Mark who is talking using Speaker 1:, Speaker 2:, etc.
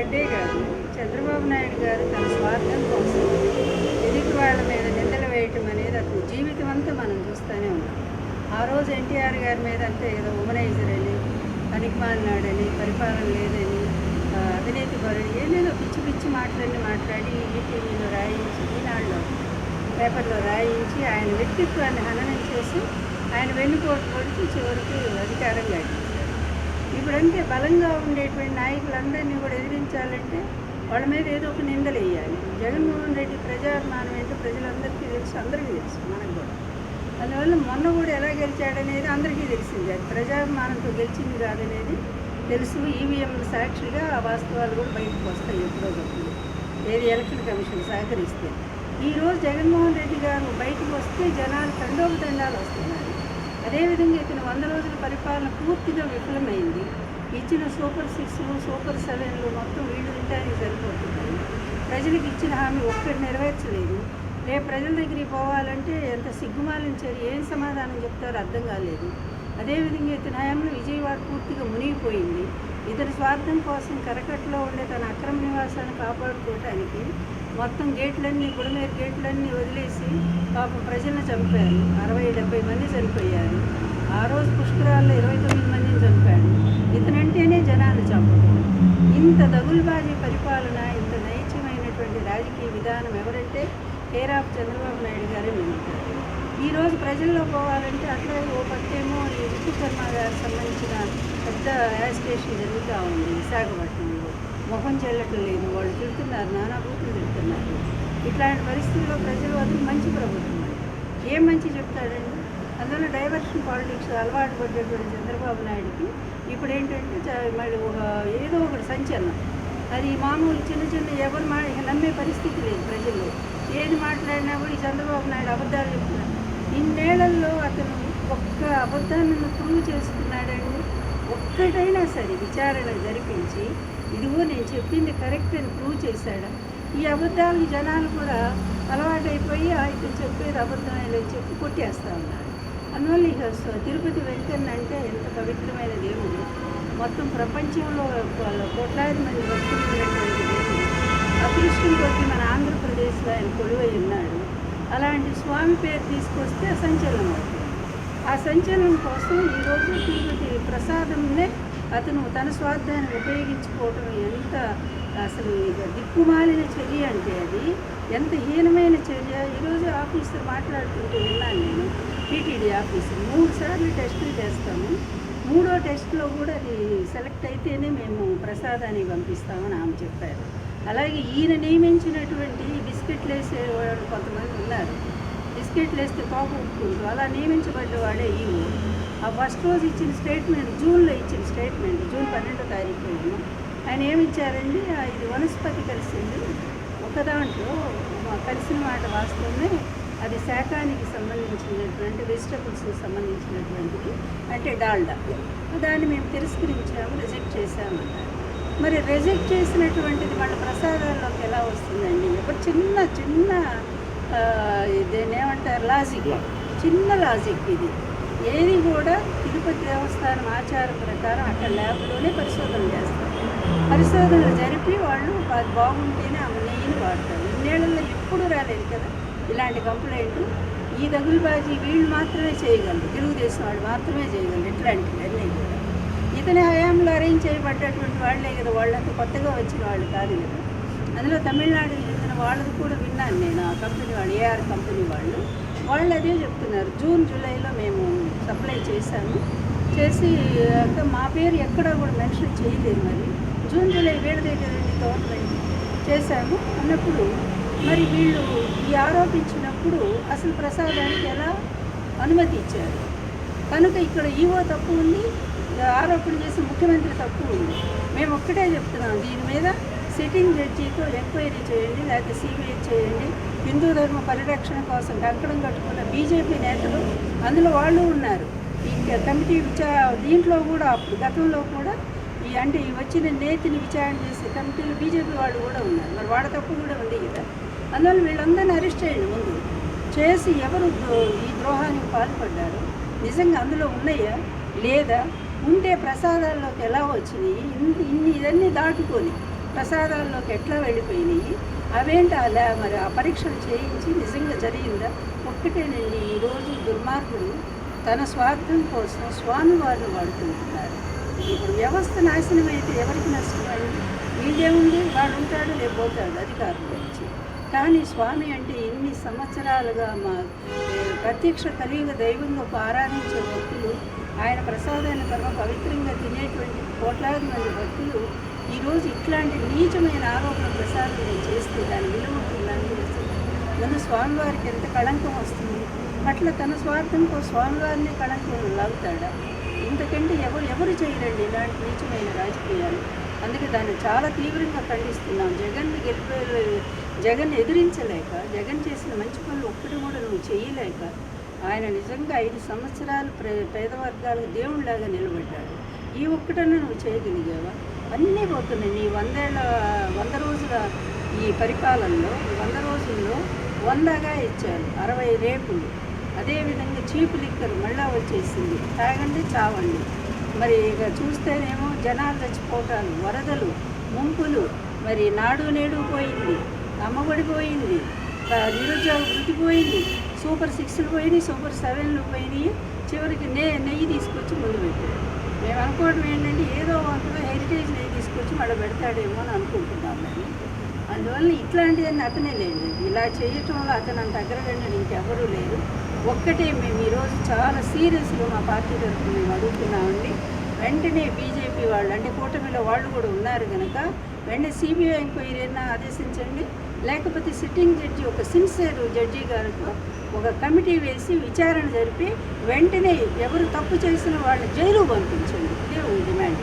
Speaker 1: లడ్డే కాదు. చంద్రబాబు నాయుడు గారు తన స్వార్థం కోసం ఎదుటి వాళ్ళ మీద నిందలు వేయటం అనేది అతని జీవితం అంతా మనం చూస్తూనే ఉన్నాం. ఆ రోజు ఎన్టీఆర్ గారి మీద అంతే ఏదో ఉమనైజర్ అని పనికిమాలినాడని పరిపాలన లేదని అవినీతి పరుడు ఏదేదో పిచ్చి పిచ్చి మాటలన్నీ మాట్లాడి ఈటీవీలో రాయించి ఈనాడులో పేపర్లో రాయించి ఆయన వ్యక్తిత్వాన్ని హననం చేసి ఆయన వెన్నుపోటు పొడిచి చివరికి అధికారం గడిచారు ఇప్పుడంటే బలంగా ఉండేటువంటి నాయకులందరినీ కూడా ఎదిరించాలంటే వాళ్ళ మీద ఏదో ఒక నిందలు వేయాలి జగన్మోహన్ రెడ్డి ప్రజాభిమానం ఏంటో ప్రజలందరికీ తెలుసు అందరికీ తెలుసు మనకు కూడా. అందువల్ల మొన్న కూడా ఎలా గెలిచాడనేది అందరికీ తెలిసింది. అది ప్రజాభిమానంతో గెలిచింది కాదనేది తెలుసు. ఈవీఎం సాక్షిగా ఆ వాస్తవాలు కూడా బయటకు వస్తాయి ఎప్పుడో ఒకప్పుడు ఏది ఎలక్షన్ కమిషన్ సహకరిస్తే. ఈరోజు జగన్మోహన్ రెడ్డి గారు బయటకు వస్తే జనాలు తండోపతండాలు వస్తున్నారు. అదేవిధంగా ఇతను వంద రోజుల పరిపాలన పూర్తిగా విఫలమైంది. ఇచ్చిన సూపర్ సిక్స్లు సూపర్ సెవెన్లు మొత్తం వీళ్ళు తింటానికి సరిపోతున్నాయి ప్రజలకు ఇచ్చిన హామీ ఒక్కటి నెరవేర్చలేదు. రేపు ప్రజల దగ్గరికి పోవాలంటే ఎంత సిగ్గుమాలించారు ఏం సమాధానం చెప్తారో అర్థం కాలేదు. అదేవిధంగా ఇతని హయాంలో విజయవాడ పూర్తిగా మునిగిపోయింది. ఇతని స్వార్థం కోసం కరకట్లో ఉండే తన అక్రమ నివాసాన్ని కాపాడుకోవటానికి మొత్తం గేట్లన్నీ గుడిమేర గేట్లన్నీ వదిలేసి పాప ప్రజలను చంపారు. అరవై డెబ్బై మంది చనిపోయారు. ఆ రోజు పుష్కరాల్లో ఇరవై తొమ్మిది మందిని చంపాడు ఇతనంటేనే జనాలు చంపడం ఇంత దగులుబాజీ పరిపాలన ఇంత నైత్యమైనటువంటి రాజకీయ విధానం ఎవరంటే కేర్ చంద్రబాబు నాయుడు గారే మిగులుతారు ఈరోజు ప్రజల్లో పోవాలంటే అట్లా ఓ పక్కేమో ఈ విష్ణు శర్మ గారికి సంబంధించిన పెద్ద యాజిటేషన్ జరుగుతూ ఉంది విశాఖపట్నంలో. మొహం చెల్లటం లేదు. వాళ్ళు తిడుతున్నారు నానాభూతులు తిడుతున్నారు. ఇట్లాంటి పరిస్థితుల్లో ప్రజలు అది మంచి ప్రభుత్వం అండి. ఏం మంచి చెప్తాడండి? అందువల్ల డైవర్షన్ పాలిటిక్స్ అలవాటు పడ్డటువంటి చంద్రబాబు నాయుడుకి ఇప్పుడు ఏంటంటే చ- మళ్ళీ ఒక ఏదో ఒకటి సంచలనం. అది మామూలు చిన్న చిన్న ఎవరు మా నమ్మే పరిస్థితి లేదు ప్రజలు ఏది మాట్లాడినా కూడా ఈ చంద్రబాబు నాయుడు అబద్ధాలు చెప్తున్నాడు. ఇన్నేళ్ళలో అతను ఒక్క అబద్ధాన్ని ప్రూవ్ చేసుకున్నాడండి. ఒక్కటైనా సరే విచారణ జరిపించి ఇదిగో నేను చెప్పింది కరెక్ట్ అని ప్రూవ్ చేశాడు. ఈ అబద్ధాలు జనాలు కూడా అలవాటైపోయి "ఆ, ఇతను చెప్పేది అబద్ధమే చెప్పి కొట్టేస్తా ఉన్నారు అందువల్ల ఇక తిరుపతి వెంకన్న అంటే ఎంత పవిత్రమైన దేవుడు. మొత్తం ప్రపంచంలో కోట్లాది మంది భక్తులు ఉన్నటువంటి దేవుడు. అదృష్టం కొద్ది మన ఆంధ్రప్రదేశ్లో ఆయన కొలువై ఉన్నాడు. అలాంటి స్వామి పేరు తీసుకొస్తే సంచలనం అవుతుంది. ఆ సంచలనం కోసం ఈరోజు తిరుపతి ప్రసాదంనే అతను తన స్వార్థాన్ని ఉపయోగించుకోవటం ఎంత అసలు దిక్కుమాలిన చర్య అంటే అది. ఎంత హీనమైన చర్య. ఈరోజు ఆఫీసర్ మాట్లాడుతుంటే విన్నాను నేను. టీటీడీ ఆఫీసర్ మూడు సార్లు టెస్టులు చేస్తాము. మూడో టెస్ట్లో కూడా అది సెలెక్ట్ అయితేనే మేము ప్రసాదాన్ని పంపిస్తామని ఆమె చెప్పారు. అలాగే ఈయన నియమించినటువంటి బిస్కెట్లు వేసే కొంతమంది ఉన్నారు. బిస్కెట్లు వేస్తే కోపం ఉంటుంది అలా నియమించబడ్డ వాడే ఈవో ఆ ఫస్ట్ రోజు ఇచ్చిన స్టేట్మెంట్ జూన్లో ఇచ్చిన స్టేట్మెంట్ జూన్ పన్నెండో తారీఖు ఆయన ఏమి ఇచ్చారండి ఆ, ఇది వనస్పతి కలిసింది. ఒక దాంట్లో మా కలిసిన మాట వాస్తవమే. అది శాఖానికి సంబంధించినటువంటి వెజిటబుల్స్కి సంబంధించినటువంటిది. అంటే డాల్డా. దాన్ని మేము తిరస్కరించాము రిజెక్ట్ చేశామన్నారు మరి రిజెక్ట్ చేసినటువంటిది వాళ్ళ ప్రసాదాల్లోకి ఎలా వస్తుందండి? ఒక చిన్న చిన్న దీన్ని ఏమంటారు లాజిక్. చిన్న లాజిక్ ఇది. ఏది కూడా తిరుపతి దేవస్థానం ఆచారం ప్రకారం అక్కడ ల్యాబ్లోనే పరిశోధన చేస్తారు. పరిశోధనలు జరిపి వాళ్ళు అది బాగుంటేనే ఆ నెయ్యిని వాడతారు. ఇన్నేళ్ళలో ఎప్పుడు రాలేదు కదా ఇలాంటి కంప్లైంట్. ఈ దగులుబాజీ వీళ్ళు మాత్రమే చేయగలరు. తెలుగుదేశం వాళ్ళు మాత్రమే చేయగలరు ఇట్లాంటివి అన్నీ కూడా. ఇతని హయాంలో అరేంజ్ చేయబడ్డటువంటి వాళ్ళే కదా వాళ్ళంతా కొత్తగా వచ్చిన వాళ్ళు కాదు కదా. అందులో తమిళనాడుకి చెందిన వాళ్ళది కూడా విన్నాను నేను ఆ కంపెనీ వాళ్ళు ఏఆర్ కంపెనీ వాళ్ళు. వాళ్ళు అదే చెప్తున్నారు. జూన్ జూలైలో మేము చేశాము చేసి మా పేరు ఎక్కడా కూడా మెన్షన్ చేయలేదు మరి. జూన్ జూలై వీళ్ళదే కదండి గవర్నమెంట్ చేశాము అన్నప్పుడు మరి వీళ్ళు ఈ ఆరోపించినప్పుడు అసలు ప్రసాదానికి ఎలా అనుమతి ఇచ్చారు? కనుక ఇక్కడ ఈవో తప్పు ఉంది ఆరోపణ చేసిన ముఖ్యమంత్రి తప్పు ఉంది. మేము ఒక్కటే చెప్తున్నాం దీని మీద సిట్టింగ్ జడ్జితో ఎంక్వైరీ చేయండి లేకపోతే సిబిఐ చేయండి. హిందూ ధర్మ పరిరక్షణ కోసం కంకణం కట్టుకున్న బీజేపీ నేతలు అందులో వాళ్ళు ఉన్నారు. ఈ కమిటీ దీంట్లో కూడా అప్పుడు గతంలో కూడా ఈ అంటే ఈ వచ్చిన నేతిని విచారణ చేసే కమిటీలో బీజేపీ వాళ్ళు కూడా ఉన్నారు. మరి వాళ్ళ తప్పు కూడా ఉంది కదా. అందువల్ల వీళ్ళందరినీ అరెస్ట్ చేయండి ముందు. చేసి ఎవరు ఈ ద్రోహానికి పాల్పడ్డారు? నిజంగా అందులో ఉన్నాయా? లేదా? ఉంటే ప్రసాదాల్లోకి ఎలా వచ్చినాయి? ఇన్ని ఇన్ని ఇవన్నీ దాటుకొని ప్రసాదాల్లోకి ఎట్లా వెళ్ళిపోయినాయి? అవేంటి అలా మరి ఆ పరీక్షలు చేయించి నిజంగా జరిగిందా? ఒక్కటేనండి ఈరోజు దుర్మార్గుడు తన స్వార్థం కోసం స్వామివారిని వాడుకుంటున్నారు. ఇప్పుడు వ్యవస్థ నాశనం అయితే ఎవరికి నష్టమైంది? వీళ్ళేముంది వాడు ఉంటాడు లేకపోతాడు అధికారులు వచ్చి. కానీ స్వామి అంటే ఇన్ని సంవత్సరాలుగా మా ప్రత్యక్ష కలియుగ దైవంగా ఆరాధించే భక్తులు ఆయన ప్రసాదాన్ని పరమ పవిత్రంగా తినేటువంటి కోట్లాది మంది భక్తులు ఈరోజు ఇట్లాంటి నీచమైన ఆరోపణ ప్రసాదం నేను చేస్తే దాని విలువ ఉంటుందని తెలుసు ముందు స్వామివారికి ఎంత కళంకం వస్తుంది? అట్లా తన స్వార్థంతో స్వామివారిని కళంకం లాగుతాడా ఇంతకంటే ఎవరు ఎవరు చేయరండి ఇలాంటి నీచమైన రాజకీయాలు? అందుకే దాన్ని చాలా తీవ్రంగా ఖండిస్తున్నాం. జగన్ని గెలిపే జగన్ ఎదిరించలేక జగన్ చేసిన మంచి పనులు ఒక్కటి కూడా నువ్వు చేయలేక ఆయన నిజంగా ఐదు సంవత్సరాలు ప్రే పేద వర్గాలకు దేవుడిలాగా నిలబడ్డాడు. ఈ ఒక్కటన్నా నువ్వు చేయగలిగావా? అన్నీ పోతున్నాయి. నీ వందేళ్ళ వంద రోజుల ఈ పరిపాలనలో వంద రోజుల్లో వందగా ఇచ్చారు. అరవై రేపులు అదేవిధంగా చీపు లిక్కర్ మళ్ళా వచ్చేసింది. తాగండి చావండి. మరి ఇక చూస్తేనేమో జనాలు చచ్చిపోవటాలు వరదలు ముంపులు. మరి నాడు నేడు పోయింది. అమ్మఒడి పోయింది. నిరుద్యోగ వృద్ధి పోయింది. సూపర్ సిక్స్లు పోయినాయి సూపర్ సెవెన్లు పోయినాయి. చివరికి నే నెయ్యి తీసుకొచ్చి ముందు పెట్టారు. మేము అనుకోవడం ఏంటంటే ఏదో ఒక హెరిటేజ్ నెయ్యి తీసుకొచ్చి మళ్ళీ పెడతాడేమో అని అనుకుంటున్నాం మేము. అందువల్ల ఇట్లాంటివన్నీ అతనే లేదు ఇలా చేయటంలో అతను అంత అగ్రగణ్యుడు ఇంకెవరూ లేరు. ఒక్కటే మేము ఈరోజు చాలా సీరియస్గా మా పార్టీ తరఫున మేము అడుగుతున్నామండి. వెంటనే బీజేపీ వాళ్ళు అంటే కూటమిలో వాళ్ళు కూడా ఉన్నారు కనుక వెంటనే సిబిఐ ఎంక్వైరీ అయినా ఆదేశించండి. లేకపోతే సిట్టింగ్ జడ్జి ఒక సిన్సియర్ జడ్జి గారికి ఒక కమిటీ వేసి విచారణ జరిపి వెంటనే ఎవరు తప్పు చేసిన వాళ్ళని జైలు పంపించండి. ఇదే డిమాండ్.